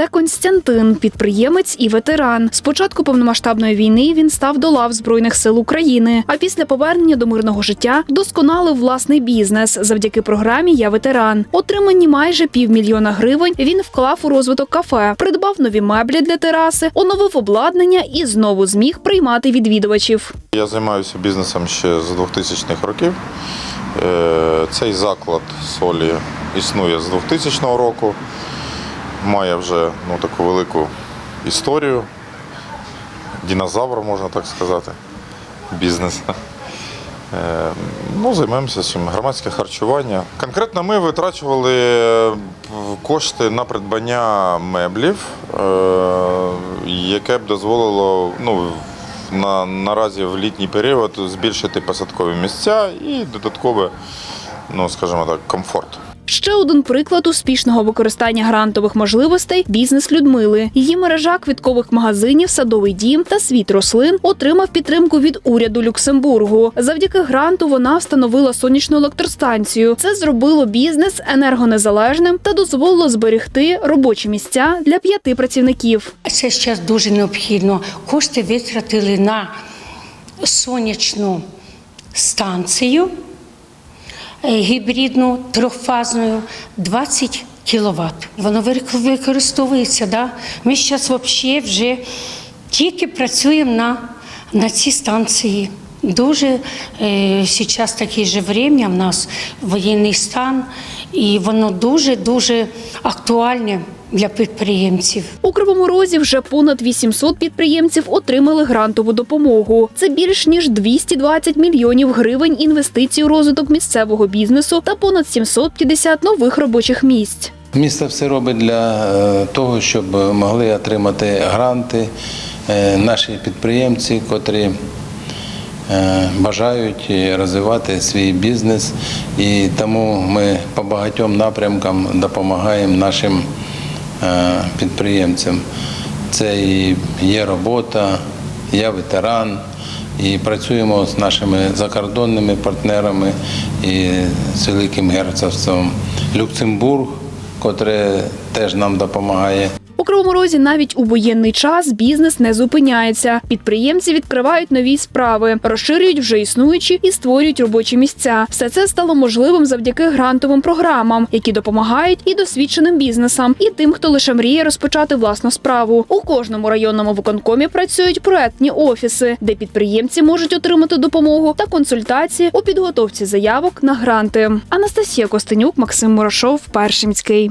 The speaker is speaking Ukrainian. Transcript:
це Константин, підприємець і ветеран. З початку повномасштабної війни він став до лав Збройних сил України. А після повернення до мирного життя вдосконалив власний бізнес завдяки програмі Я ветеран. Отримані майже півмільйона гривень. Він вклав у розвиток кафе, придбав нові меблі для тераси, оновив обладнання і знову зміг приймати відвідувачів. Я займаюся бізнесом ще з 2000-х років. Е, Цей заклад солі існує з 2000 року. Має вже ну, таку велику історію. Динозавр, можна так сказати, бізнесу. Е, Ну, займаємося цим громадське харчування. Конкретно ми витрачували е, кошти на придбання меблів, е, яке б дозволило ну, на, наразі в літній період збільшити посадкові місця і додаткове, ну, скажімо так, комфорт. Ще один приклад успішного використання грантових можливостей бізнес Людмили. Її мережа квіткових магазинів, садовий дім та світ рослин отримав підтримку від уряду Люксембургу. Завдяки гранту вона встановила сонячну електростанцію. Це зробило бізнес енергонезалежним та дозволило зберегти робочі місця для п'яти працівників. Це зараз дуже необхідно. Кошти витратили на сонячну станцію гібридну трьохфазну 20 кВт. Воно вик- використовується. Да? Ми зараз взагалі вже тільки працюємо на, на цій станції. Дуже е, зараз таке же время в нас воєнний стан, і воно дуже дуже актуальне для підприємців. У Кривому Розі вже понад 800 підприємців отримали грантову допомогу. Це більш ніж 220 мільйонів гривень інвестицій у розвиток місцевого бізнесу та понад 750 нових робочих місць. Місто все робить для е, того, щоб могли отримати гранти е, наші підприємці, котрі бажають розвивати свій бізнес. І тому ми по багатьом напрямкам допомагаємо нашим е, підприємцям. Це і є робота, я ветеран. І працюємо з нашими закордонними партнерами і з Великим Герцогством Люксембург, котре теж нам допомагає. У Кривому Розі навіть у воєнний час бізнес не зупиняється. Підприємці відкривають нові справи, розширюють вже існуючі і створюють робочі місця. Все це стало можливим завдяки грантовим програмам, які допомагають і досвідченим бізнесам, і тим, хто лише мріє розпочати власну справу. У кожному районному виконкомі працюють проектні офіси, де підприємці можуть отримати допомогу та консультації у підготовці заявок на гранти. Анастасія Костенюк, Максим Мурашов, Першимський.